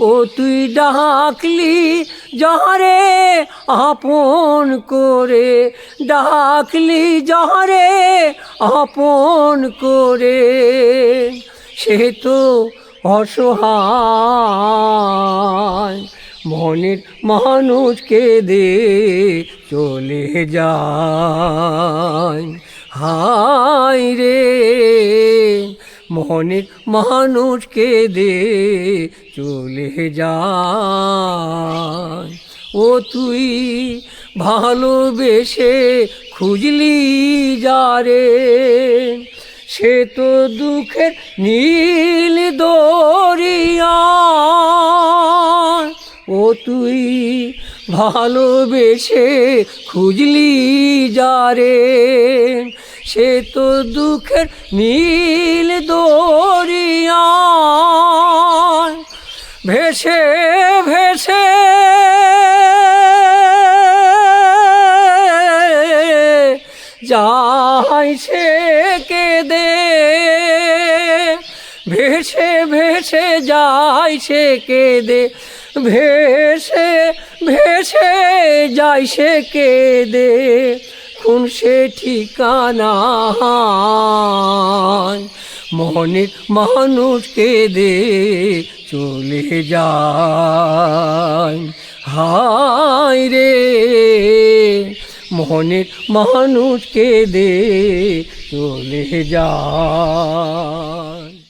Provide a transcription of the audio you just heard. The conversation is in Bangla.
ও তুই ডাকলি যাহারে আপন করে, ডাকলি যাহারে আপন করে, সে তো অসহায়। মনের মানুষকে দে চলে যায়। হায় রে মনের মানুষকে দে, চলে যায় ও তুই ভালোবেসে খুঁজলি যারে, সে তো দুঃখের নীল দরিয়া। ও তুই ভালোবেসে খুঁজলি যারে সে তো দুঃখের নীল দরিয়া ভেসে ভেসে। যাই সে কেঁদে, ভেসে ভেসে যাই সে কেঁদে, ভেসে ভেসে যাই সে কেঁদে। কোন সে ঠিকানা? মনের মানুষকে দে চলে যায়। হায় রে! মনের মানুষকে দে চলে যায়।